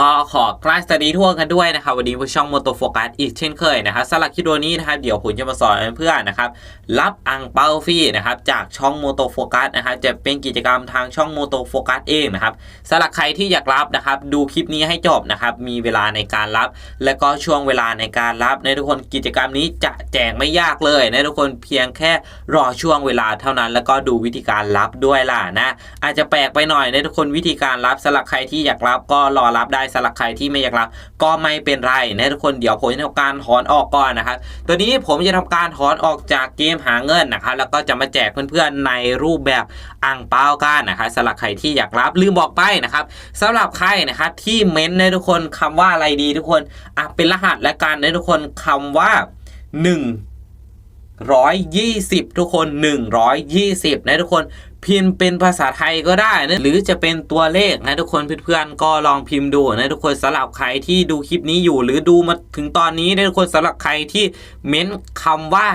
ก็ขอกล้าสวัสดีทั่วกันด้วยนะครับวันนี้ผู้ช่องโมโตโฟกัสอีกเช่นเคยนะครับสำหรับคลิปวันนี้นะครับเดี๋ยวผมจะมาสอนเพื่อนนะครับรับอังเปาฟรีนะครับจากช่องโมโตโฟกัสนะครับจะเป็นกิจกรรมทางช่องโมโตโฟกัสเองนะครับสำหรับใครที่อยากรับนะครับดูคลิปนี้ให้จบนะครับมีเวลาในการรับ และก็ช่วงเวลาในการรับในทุกคนกิจกรรมนี้จะแจกไม่ยากเลยนะทุกคนเพียงแค่รอช่วงเวลาเท่านั้น แล้วก็ดูวิธีการรับด้วยล่ะนะอาจจะแปลกไปหน่อยนะทุกคนวิธีการรับสำหรับใครที่อยากรับก็รอรับได้สำหรับใครที่ไม่อยากรับก็ไม่เป็นไรนะทุกคนเดี๋ยวผมจะทำการถอนออกก่อนนะครับตัวนี้ผมจะทำการถอนออกจากเกมหาเงินนะครับแล้วก็จะมาแจกเพื่อนๆในรูปแบบอ่างเปากันนะครับสำหรับใครที่อยากรับลืมบอกไปนะครับสำหรับใครนะครับที่เม้นต์นะทุกคนคำว่าอะไรดีทุกคนอะเป็นรหัสและกันนะทุกคนคำว่า 1 ร้อยยี่สิบทุกคนหนึ่งร้อยยี่สิบนะทุกคนพิมพ์เป็นภาษาไทยก็ได้นะหรือจะเป็นตัวเลขนะทุกคนเพื่อนๆก็ลองพิมพ์ดูนะทุกคนสำหรับใครที่ดูคลิปนี้อยู่ หรือดูมาถึงตอนนี้นะทุกคนสำหรับใครที่เม้นคำว่า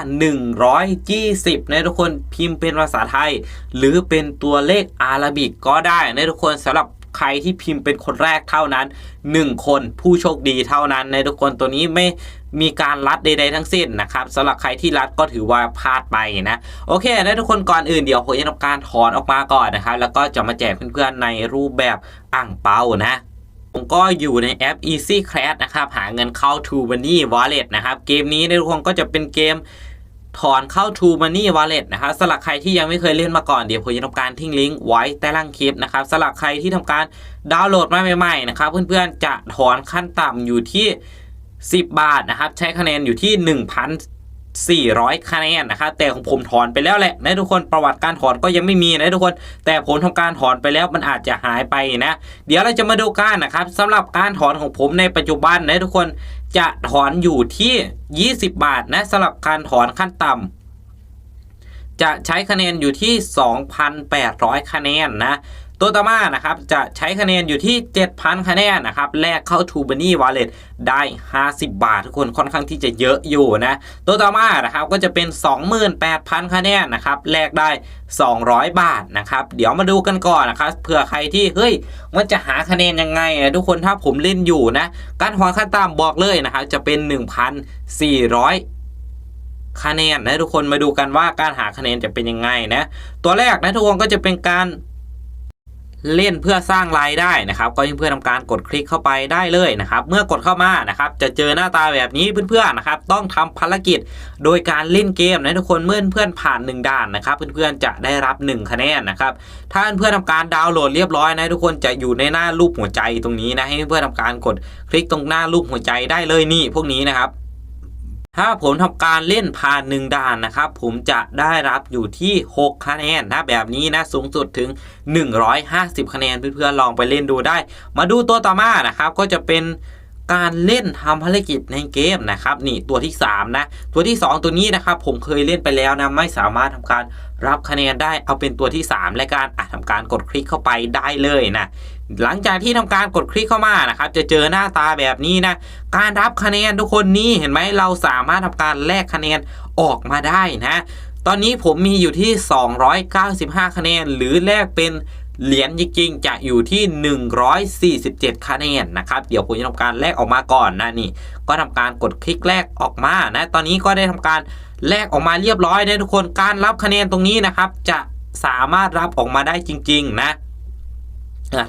120นะทุกคนพิมพ์เป็นภาษาไทย หรือเป็นตัวเลขอาราบิกก็ได้นะทุกคนสำหรับใครที่พิมพ์เป็นคนแรกเท่านั้น 1 คนผู้โชคดีเท่านั้นนะทุกคนตัวนี้ไม่ มีการรัดใดๆทั้งสิ้นนะครับสำหรับใครที่รัดก็ถือว่าพลาดไปนะโอเคนะทุกคนก่อนอื่นเดี๋ยวผมจะทำการถอนออกมาก่อนนะครับแล้วก็จะมาแจกเพื่อนๆในรูปแบบอ่างเปานะผมก็อยู่ในแอป Easy Class นะครับ หาเงินเข้า To Money Wallet นะครับ เกมนี้ในทุกคนก็จะเป็นเกมถอนเข้า To Money Wallet นะครับสำหรับใครที่ยังไม่เคยเล่นมาก่อนเดี๋ยวผมจะทำการทิ้งลิงก์ไว้ใต้ล่างคลิปนะครับสำหรับใครที่ทำการดาวน์โหลดมาใหม่ๆนะครับ เพื่อนๆจะถอนขั้นต่ำอยู่ที่ 10 บาทนะครับ ใช้คะแนนอยู่ที่ 1,400 คะแนนนะครับแต่ของผมถอนไปแล้วแหละนะทุกคนประวัติการถอนก็ยังไม่มีนะทุกคน แต่ผลทำการถอนไปแล้วมันอาจจะหายไปนะ เดี๋ยวเราจะมาดูกันนะครับสำหรับการถอนของผมในปัจจุบันนะทุกคนจะถอนอยู่ที่ 20 บาทนะสำหรับการถอนขั้นต่ำจะใช้คะแนนอยู่ที่ 2,800 คะแนนนะ ตัวต่อมานะครับจะใช้คะแนนอยู่ที่ 7,000 คะแนนนะครับแลกเข้า t ูบันนี่วอลเล็ตได้ 50 บาท ทุกคนค่อนข้างที่จะเยอะอยู่นะตัวต่อมานะครับก็จะเป็น 28,000 คะแนนนะครับแลกได้ 200 บาทนะครับเดี๋ยวมาดูกันก่อนนะครับเผื่อใครที่เฮ้ยมันจะหาคะแนนยังไงอะทุกคนถ้าผมเล่นอยู่นะการถอนขั้นต่ำบอกเลยนะครับจะเป็น 1,400คะแนนนะทุกคนมาดูกันว่าการหาคะแนนจะเป็นยังไงนะ ตัวแรกนะทุกคนก็จะเป็นการ เล่นเพื่อสร้างรายได้นะครับ ก็เพื่อนๆทำการกดคลิกเข้าไปได้เลยนะครับ เมื่อกดเข้ามานะครับ จะเจอหน้าตาแบบนี้เพื่อนๆนะครับ ต้องทำภารกิจโดยการเล่นเกมนะทุกคนเมื่อเพื่อนผ่าน 1 ด่านนะครับ เพื่อนๆจะได้รับ 1 คะแนนนะครับ ถ้าเพื่อนๆทำการดาวน์โหลดเรียบร้อยนะทุกคนจะอยู่ในหน้ารูปหัวใจตรงนี้นะให้เพื่อนๆทำการกดคลิกตรงหน้ารูปหัวใจได้เลยนี่พวกนี้นะครับ ถ้าผมทำการเล่นผ่านหนึ่งด่านนะครับ ผมจะได้รับอยู่ที่ 6 คะแนนนะแบบนี้นะสูงสุดถึง 150 คะแนนเพื่อนๆลองไปเล่นดูได้ มาดูตัวต่อมานะครับ ก็จะเป็นการเล่นทำภารกิจในเกมนะครับนี่ตัวที่ 3 นะ ตัวที่ 2 ตัวนี้นะครับ ผมเคยเล่นไปแล้วนะไม่สามารถทำการรับคะแนนได้เอาเป็นตัวที่ 3 และการอะทำการกดคลิกเข้าไปได้เลยนะ หลังจากที่ทำการกดคลิกเข้ามานะครับ จะเจอหน้าตาแบบนี้นะ การรับคะแนนทุกคนนี่เห็นไหมเราสามารถทำการแลกคะแนนออกมาได้นะ ตอนนี้ผมมีอยู่ที่ 295 คะแนน หรือแลกเป็นเหรียญจริงๆจะอยู่ที่ 147 คะแนนนะครับ เดี๋ยวผมจะทำการแลกออกมาก่อนนะนี่ ก็ทำการกดคลิกแลกออกมานะ ตอนนี้ก็ได้ทำการแลกออกมาเรียบร้อยนะทุกคน การรับคะแนนตรงนี้นะครับ จะสามารถรับออกมาได้จริง ๆ นะ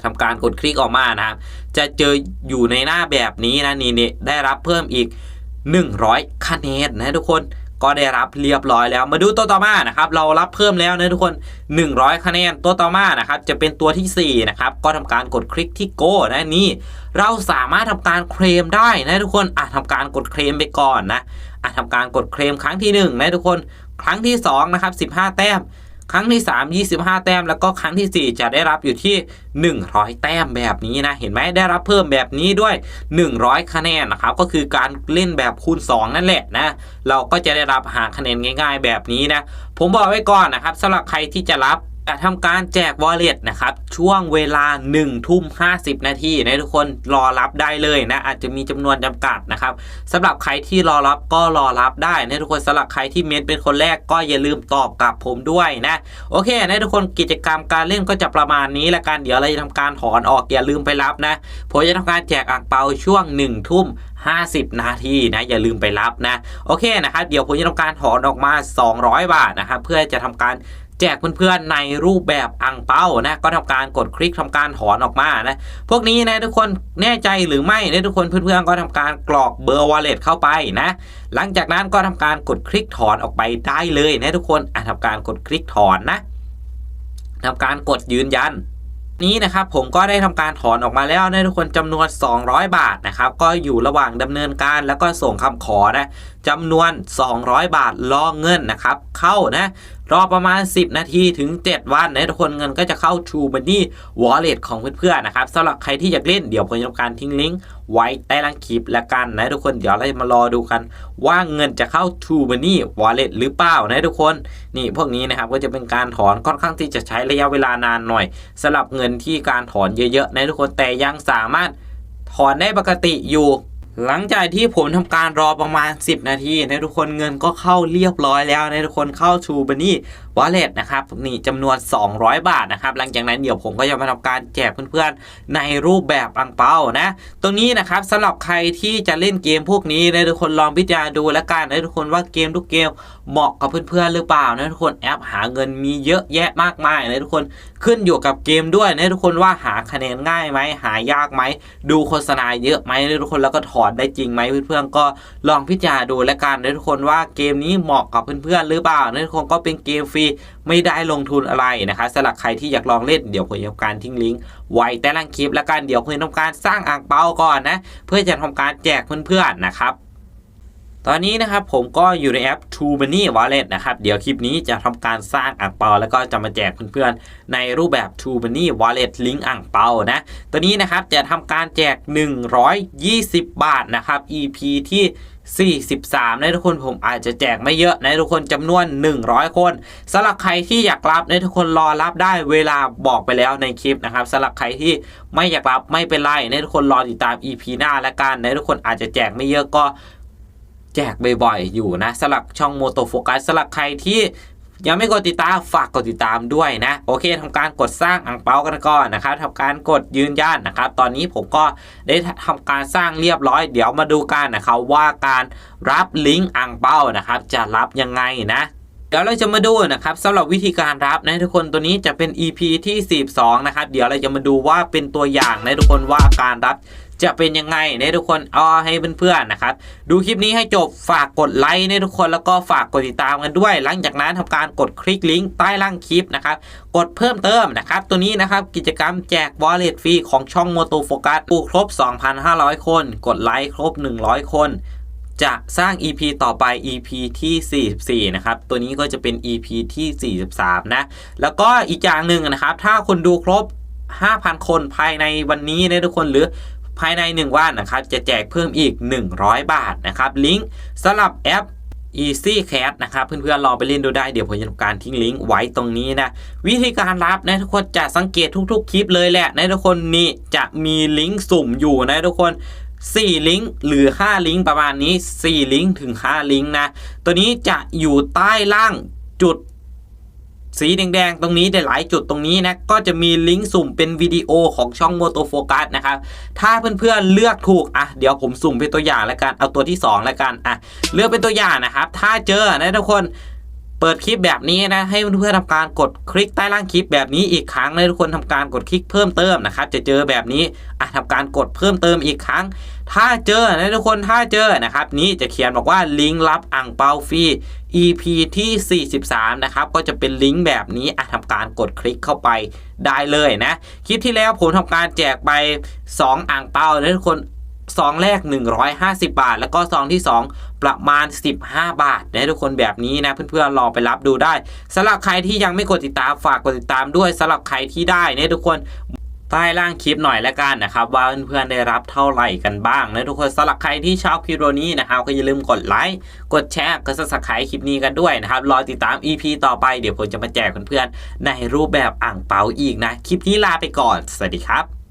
ทำการกดคลิกออกมานะครับ จะเจออยู่ในหน้าแบบนี้นะนี่นี่ได้รับเพิ่มอีก 100คะแนนนะทุกคนก็ได้รับเรียบร้อยแล้วมาดูตัวต่อมานะครับ เรารับเพิ่มแล้วนะทุกคน 100 คะแนนตัวต่อมานะครับ จะเป็นตัวที่4นะครับก็ทำการกดคลิกที่โก้นะนี่เราสามารถทำการเคลมได้นะทุกคนอะทำการกดเคลมไปก่อนนะอะทำการกดเคลมครั้งที่1นะทุกคน ครั้งที่2นะครับ15 แต้ม ครั้งที่ 3 25 แต้ม แล้วก็ครั้งที่ 4 จะได้รับอยู่ที่ 100 แต้มแบบนี้นะ เห็นไหมได้รับเพิ่มแบบนี้ด้วย 100 คะแนนนะครับ ก็คือการเล่นแบบคูณ 2 นั่นแหละนะ เราก็จะได้รับหาคะแนนง่าย ๆ แบบนี้นะ ผมบอกไว้ก่อนนะครับสำหรับใครที่จะรับ ทำการแจก wallet นะครับ ช่วงเวลา 1 ทุ่ม 50 นาทีนะทุกคนรอรับได้เลยนะ อาจจะมีจำนวนจำกัดนะครับสำหรับใครที่รอรับก็รอรับได้นะทุกคนสำหรับใครที่เมนเป็นคนแรกก็อย่าลืมตอบกลับผมด้วยนะโอเคนะทุกคนกิจกรรมการเล่นก็จะประมาณนี้ละกันเดี๋ยวเราจะทำการถอนออกอย่าลืมไปรับนะผมจะทำการแจกอ่างเปาช่วง 1 ทุ่ม50 นาทีนะอย่าลืมไปรับนะโอเคนะครับเดี๋ยวผมจะทำการถอนออกมา 200 บาทนะครับเพื่อจะทำการ แจกเพื่อนๆในรูปแบบอ่างเป้านะก็ทำการกดคลิกทำการถอนออกมานะพวกนี้นะทุกคนแน่ใจหรือไม่นะทุกคนเพื่อนๆก็ทำการกรอกเบอร์ wallet เข้าไปนะหลังจากนั้นก็ทำการกดคลิกถอนออกไปได้เลยนะทุกคนอะทำการกดคลิกถอนนะทำการกดยืนยันนี้นะครับผมก็ได้ทำการถอนออกมาแล้วนะทุกคนจำนวน 200 บาทนะครับก็อยู่ระหว่างดำเนินการแล้วก็ส่งคำขอนะจำนวน 200 บาทรอเงินนะครับเข้านะรอประมาณ 10 นาทีถึง 7 วันนะทุกคนเงินก็จะเข้า True Money Wallet ของเพื่อนๆนะครับสำหรับใครที่อยากเล่นเดี๋ยวผมจะทำการทิ้งลิงก์ไว้ใต้ล่างคลิปแล้วกันนะทุกคนเดี๋ยวเราจะมารอดูกัน ว่าเงินจะเข้า True Money Wallet หรือเปล่านะทุกคนนี่พวกนี้นะครับก็จะเป็นการถอนค่อนข้างที่จะใช้ระยะเวลานานหน่อยสำหรับเงินที่การถอนเยอะๆนะทุกคนแต่ยังสามารถถอนได้ปกติอยู่ หลังจากที่ผมทำการรอประมาณ 10 นาทีนะทุกคนเงินก็เข้าเรียบร้อยแล้วนะทุกคนเข้าชูบันนี่วอลเล็ตนะครับนี่จำนวน 200 บาทนะครับหลังจากนั้นเดี๋ยวผมก็จะมาทำการแจกเพื่อนๆในรูปแบบอังเปานะตรงนี้นะครับสำหรับใครที่จะเล่นเกมพวกนี้นะทุกคนลองพิจารณาดูแล้วกันนะทุกคนว่าเกมทุกเกมเหมาะกับเพื่อนๆหรือเปล่านะทุกคนแอปหาเงินมีเยอะแยะมากมายนะทุกคนขึ้นอยู่กับเกมด้วยนะทุกคนว่าหาคะแนนง่ายไหมหายากไหมดูโฆษณาเยอะไหมนะทุกคนแล้วก็ถอนได้จริงไหมเพื่อนๆก็ลองพิจารณาดูแล้วกันนะทุกคนว่าเกมนี้เหมาะกับเพื่อนๆหรือเปล่านะทุกคนก็เป็นเกมฟรีไม่ได้ลงทุนอะไรนะคะสำหรับใครที่อยากลองเล่นเดี๋ยวผมจะทำการทิ้งลิงก์ไว้ใต้ล่างคลิปแล้วกันเดี๋ยวผมจะทำการสร้างอ่างเปาก่อนนะเพื่อจะทำการแจกเพื่อนๆนะครับ ตอนนี้นะครับผมก็อยู่ในแอป True Money Wallet นะครับ เดี๋ยวคลิปนี้จะทำการสร้างอ่างเปา แล้วก็จะมาแจกเพื่อนๆ ในรูปแบบ True Money Wallet ลิงก์อ่างเปานะ ตัวนี้นะครับจะทำการแจก 120 บาทนะครับ EP ที่ 43 นะทุกคนผมอาจจะแจกไม่เยอะนะทุกคนจำนวน 100 คนสำหรับใครที่อยากรับนะทุกคนรอรับได้เวลาบอกไปแล้วในคลิปนะครับสำหรับใครที่ไม่อยากรับไม่เป็นไรนะทุกคนรอติดตาม EP หน้าแล้วกันนะทุกคนอาจจะแจกไม่เยอะก็ แจกบ่อยๆอยู่นะสลับช่องโมโตโฟกัสสลับใครที่ยังไม่กดติดตามฝากกดติดตามด้วยนะ โอเคทำการกดสร้างอ่างเปากันก่อนนะครับทำการกดยืนยันนะครับ ตอนนี้ผมก็ได้ทำการสร้างเรียบร้อย เดี๋ยวมาดูกันนะครับว่าการรับลิงก์อ่างเปานะครับ จะรับยังไงนะ ดี๋ยวเราจะมาดูนะครับสำหรับวิธีการรับนะทุกคนตัวนี้จะเป็น EP ที่ 42 นะครับ เดี๋ยวเราจะมาดูว่าเป็นตัวอย่างนะทุกคนว่าการรับจะเป็นยังไงนะทุกคนเอาให้เพื่อนๆนะครับ ดูคลิปนี้ให้จบฝากกดไลค์นะทุกคนแล้วก็ฝากกดติดตามกันด้วย หลังจากนั้นทำการกดคลิกลิงก์ใต้ล่างคลิปนะครับ กดเพิ่มเติมนะครับ ตัวนี้นะครับกิจกรรมแจก wallet ฟรีของช่อง Moto Focus ปูครบ 2,500 คน กดไลค์ครบ 100 คน จะสร้าง EP ต่อไป EP ที่ 44 นะครับ ตัวนี้ก็จะเป็น EP ที่ 43 นะ แล้วก็อีกอย่างหนึ่งนะครับ ถ้าคนดูครบ 5,000 คนภายในวันนี้นะทุกคนหรือภายใน 1 วันนะครับ จะแจกเพิ่มอีก 100 บาทนะครับ ลิงก์สำหรับแอป Easy Cat นะครับเพื่อนๆลองไปเล่นดูได้เดี๋ยวผมจะทำการทิ้งลิงก์ไว้ตรงนี้นะ วิธีการรับนะทุกคนจะสังเกตทุกๆ คลิปเลยแหละนะทุกคนนี่จะมีลิงก์สุ่มอยู่นะทุกคน 4 ลิงก์หรือ 5 ลิงก์ประมาณนี้ 4 ลิงก์ถึง 5 ลิงก์นะ ตัวนี้จะอยู่ใต้ล่างจุดสีแดงๆ ตรงนี้ได้หลายจุดตรงนี้นะ ก็จะมีลิงก์สุ่มเป็นวิดีโอของช่องโมโตโฟกัสนะครับ ถ้าเพื่อนๆเลือกถูก อะ เดี๋ยวผมสุ่มเป็นตัวอย่างแล้วกัน เอาตัวที่ 2 แล้วกัน อะ เลือกเป็นตัวอย่างนะครับ ถ้าเจอนะทุกคน เปิดคลิปแบบนี้นะให้เพื่อนๆทำการกดคลิกใต้ล่างคลิปแบบนี้อีกครั้งนะทุกคนทำการกดคลิกเพิ่มเติมนะครับจะเจอแบบนี้อะทำการกดเพิ่มเติมอีกครั้ง ถ้าเจอนะทุกคนถ้าเจอนะครับนี้จะเขียนบอกว่าลิงก์รับอ่างเปาฟรี EP ที่ 43 นะครับ ก็จะเป็นลิงก์แบบนี้อะทำการกดคลิกเข้าไปได้เลยนะ คลิปที่แล้วผมทำการแจกไป 2 อ่างเปานะทุกคน ซองแรก 150 บาท แล้วก็ซองที่ 2 ประมาณ 15 บาทนะทุกคนแบบนี้นะเพื่อนๆลองไปรับดูได้สำหรับใครที่ยังไม่กดติดตามฝากกดติดตามด้วยสำหรับใครที่ได้นะทุกคนใต้ล่างคลิปหน่อยแล้วกันนะครับว่าเพื่อนๆได้รับเท่าไหร่กันบ้างนะทุกคนสำหรับใครที่ชอบคลิปโอนี้นะครับก็อย่าลืมกดไลค์กดแชร์กด subscribe คลิปนี้กันด้วยนะครับรอติดตาม EP ต่อไปเดี๋ยวผมจะมาแจกเพื่อนๆในรูปแบบอ่างเปาอีกนะ คลิปนี้ลาไปก่อน สวัสดีครับ